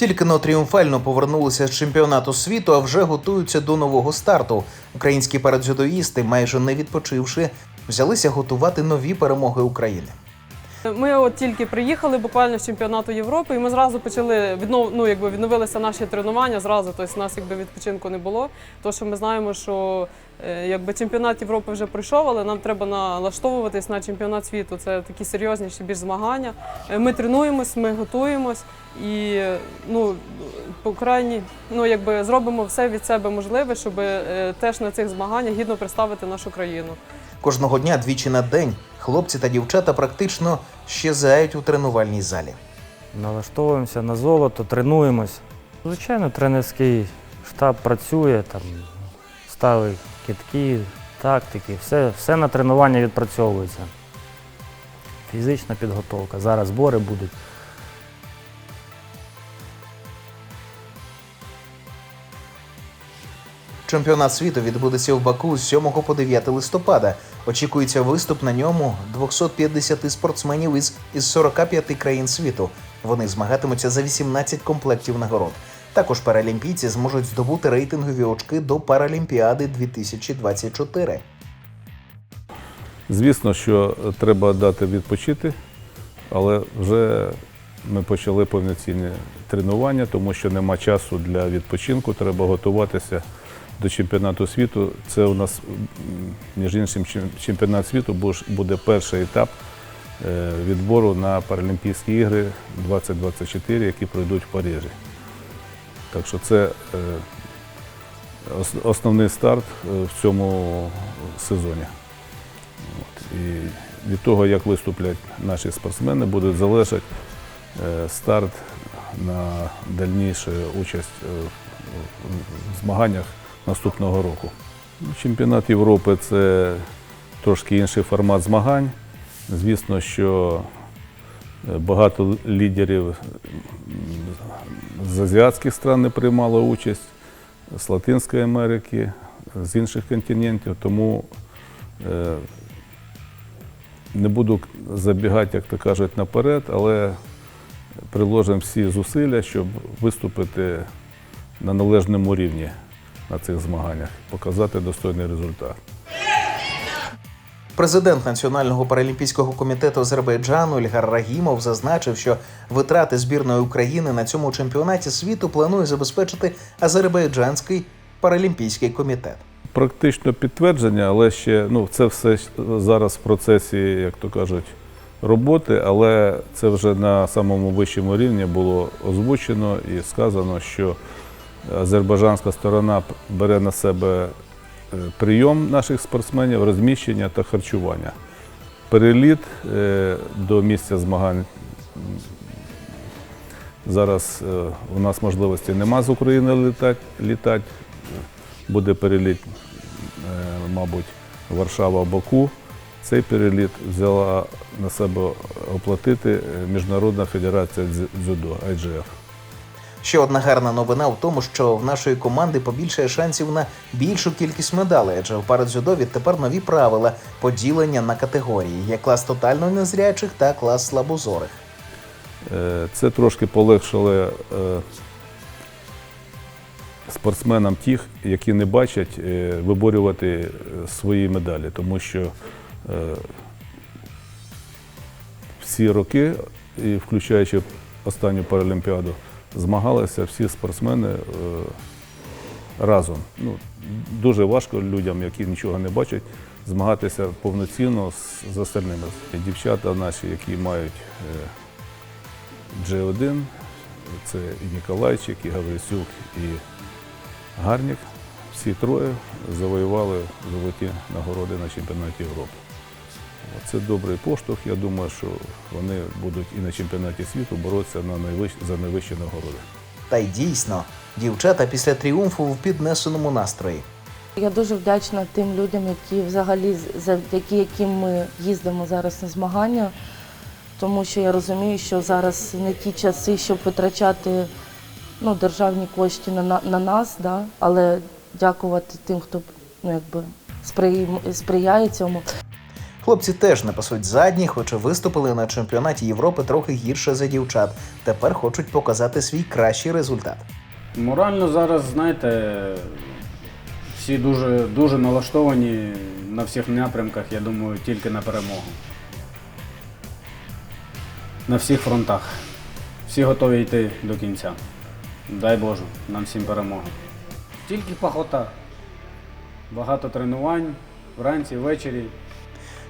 Тільки но тріумфально повернулися з чемпіонату світу, а вже готуються до нового старту. Українські парадзюдоїсти, майже не відпочивши, взялися готувати нові перемоги України. Ми от тільки приїхали буквально з чемпіонату Європи, і ми зразу почали віднов, ну, якби відновилися наші тренування. Зразу тобто, нас якби відпочинку не було. Тому що ми знаємо, що е, якби чемпіонат Європи вже пройшов, але нам треба налаштовуватись на чемпіонат світу. Це такі серйозніші більш змагання. Е, Ми тренуємось, ми готуємось і ну по крайній, ну якби зробимо все від себе можливе, щоб е, теж на цих змаганнях гідно представити нашу країну. Кожного дня двічі на день хлопці та дівчата практично щезають у тренувальній залі. Налаштовуємося на золото, тренуємось. Звичайно, тренерський штаб працює, там, ставить китки, тактики, все, все на тренування відпрацьовується. Фізична підготовка. Зараз збори будуть. Чемпіонат світу відбудеться в Баку з 7 по 9 листопада. Очікується виступ на ньому 250 спортсменів із, із 45 країн світу. Вони змагатимуться за 18 комплектів нагород. Також паралімпійці зможуть здобути рейтингові очки до Паралімпіади 2024. Звісно, що треба дати відпочити, але вже ми почали повноцінне тренування, тому що нема часу для відпочинку. Треба готуватися до чемпіонату світу. Це у нас, між іншим, чемпіонат світу буде перший етап е, відбору на Паралімпійські ігри 2024, які пройдуть в Парижі. Так що це е, основний старт е, в цьому сезоні. І від того, як виступлять наші спортсмени, буде залежати старт на дальнішу участь в змаганнях наступного року. Чемпіонат Європи це трошки інший формат змагань. Звісно, що е, багато лідерів з азіатських стран не приймало участь, з Латинської Америки, з інших континентів, тому е, не буду забігати, як то кажуть, наперед, але приложимо всі зусилля, щоб виступити на належному рівні на цих змаганнях, показати достойний результат. Президент Національного паралімпійського комітету Азербайджану Ільгар Рагімов зазначив, що витрати збірної України на цьому чемпіонаті світу планує забезпечити Азербайджанський паралімпійський комітет. Практично підтвердження, але ще ну, це все зараз в процесі, як то кажуть, роботи, але це вже на самому вищому рівні було озвучено і сказано, що азербайджанська сторона бере на себе е, прийом наших спортсменів, розміщення та харчування. Переліт е, до місця змагань зараз е, у нас можливості нема з України літати. Буде переліт, мабуть, Варшава-Баку. Цей переліт взяла на себе оплатити Міжнародна федерація дзюдо IGF. Ще одна гарна новина в тому, що в нашої команди побільшає шансів на більшу кількість медалей, адже в парадзюдо відтепер нові правила поділення на категорії: є клас тотально незрячих та клас слабозорих. Е, Це трошки полегшило е, спортсменам тих, які не бачать, е, виборювати свої медалі, тому що всі роки, включаючи останню паралімпіаду, змагалися всі спортсмени е, разом. Ну, дуже важко людям, які нічого не бачать, змагатися повноцінно з, з остальними. Дівчата наші, які мають е, G1, це і Ніколайчик, і Гаврисюк, і Гарнік. Всі троє завоювали золоті нагороди на чемпіонаті Європи. Це добрий поштовх. Я думаю, що вони будуть і на чемпіонаті світу боротися на найвищ... за найвищі нагороди. Та й дійсно, дівчата після тріумфу в піднесеному настрої. Я дуже вдячна тим людям, які взагалі завдяки яким ми їздимо зараз на змагання, тому що я розумію, що зараз не ті часи, щоб витрачати ну, державні кошти на, на, на нас, да? але дякувати тим, хто ну, якби, сприяє цьому. Хлопці теж не пасуть задні, хоча виступили на чемпіонаті Європи трохи гірше за дівчат. Тепер хочуть показати свій кращий результат. Морально зараз, знаєте, всі дуже, дуже налаштовані на всіх напрямках, я думаю, тільки на перемогу. На всіх фронтах. Всі готові йти до кінця. Дай Боже, нам всім перемоги. Тільки пахота. Багато тренувань вранці, ввечері.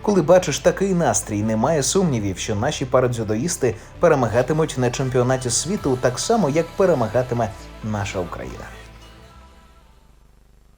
Коли бачиш такий настрій, немає сумнівів, що наші парадзюдоїсти перемагатимуть на чемпіонаті світу так само, як перемагатиме наша Україна.